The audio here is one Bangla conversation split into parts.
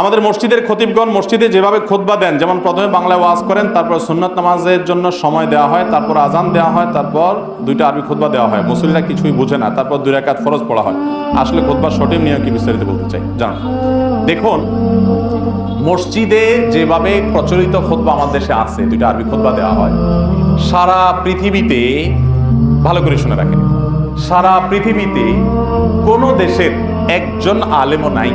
আমাদের মসজিদের খতিবগণ মসজিদে যেভাবে খোদবা দেন, যেমন প্রথমে বাংলায় ওয়াজ করেন, তারপর সুন্নত নামাজের জন্য সময় দেওয়া হয়, তারপর আজান দেওয়া হয়, তারপর দুইটা আরবি খোদবা দেওয়া হয়। মুসলিরা কিছুই বুঝে না, তারপর দুই রাকাত ফরজ পড়া হয়। আসলে খোদবার সঠিক নিয়ম কি বিস্তারিত বলতে চাই? জানুন। দেখুন, মসজিদে যেভাবে প্রচলিত খোদবা আমার দেশে আছে, দুইটা আরবি খোদবা দেওয়া হয়, সারা পৃথিবীতে, ভালো করে শুনে রাখেন, সারা পৃথিবীতে কোনো দেশের একজন আলেমও নাই।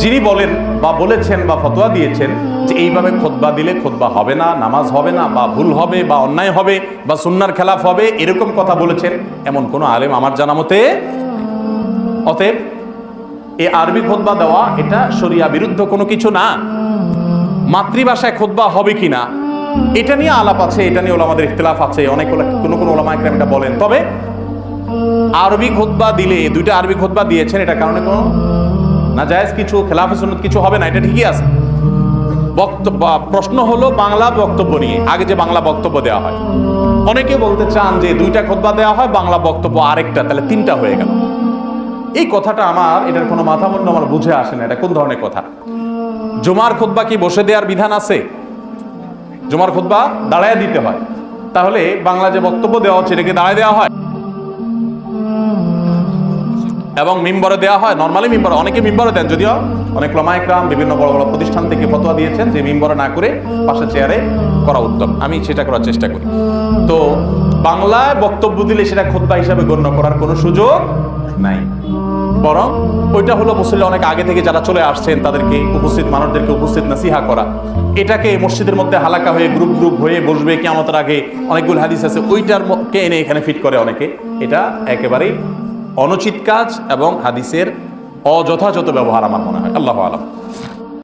যিনি বলেন বা বলেছেন বা ফতোয়া দিয়েছেন যে এইভাবে খোদবা দিলে খোদবা হবে না, নামাজ হবে না, বা ভুল হবে, বা অন্যায় হবে, বা সুন্নার খেলাফ হবে, এরকম কথা বলেছেন, এমন কোনো আলেম আমার জানা মতে অতএব এই আরবি খোদবা দেওয়া এটা শরিয়া বিরুদ্ধ কোনো কিছু না। মাতৃভাষায় খোদবা হবে কিনা এটা নিয়ে আলাপ আছে, এটা নিয়ে ওলামাদের ইখতিলাফ আছে, অনেক কোনো কোনো ওলামা একরাম এটা বলেন। তবে আরবি খোদবা দিলে, দুইটা আরবি খোদবা দিয়েছেন, এটা কারণে কোনো না জায়েজ কিছু, খেলাফে সুন্নত কিছু হবে না, এটা ঠিকই আছে। বক্তব্য, প্রশ্ন হলো বাংলা বক্তব্য নিয়ে, আগে যে বাংলা বক্তব্য দেওয়া হয়। অনেকে বলতে চান যে দুইটা খোদবা দেওয়া হয়, বাংলা বক্তব্য আরেকটা, তাহলে তিনটা হয়ে গেল। এই কথাটা আমার, এটার কোনো মাথা মুন্ড আমার বুঝে আসে না, এটা কোন ধরনের কথা? জুমার খুতবা কি বসে দেওয়ার বিধান আছে? জুমার খুতবা দাঁড়ায় দিতে হয়। তাহলে বাংলা যে বক্তব্য দেওয়া হচ্ছে এটাকে দাঁড়ায় দেওয়া হয়? এবং মিম্বরে দেওয়া হয়। নর্মালি মিম্বরে, অনেকে মিম্বরে দেন, যদিও অনেক লমায়করাম বিভিন্ন বড় বড় প্রতিষ্ঠান থেকে ফতোয়া দিয়েছেন যে মিম্বরে না করে পাশে চেয়ারে করা উত্তম। আমি সেটা করার চেষ্টা করি। তো বাংলায় বক্তব্য দিলে সেটা খোদ্া হিসাবে গণ্য করার কোনো সুযোগ নাই। বরং ওইটা হলো মুসল্লি অনেক আগে থেকে যারা চলে আসছেন, তাদেরকে উপস্থিত, মানুষদেরকে উপস্থিত নাসিহা করা। এটাকে মসজিদের মধ্যে হালাকা হয়ে গ্রুপ গ্রুপ হয়ে বসবে কেমতের আগে অনেকগুলো হাদিস আছে, ওইটার এনে এখানে ফিট করে অনেকে। এটা একেবারেই অনুচিত কাজ এবং হাদিসের অযথাযথ ব্যবহার আমার মনে হয়। আল্লাহ আলম।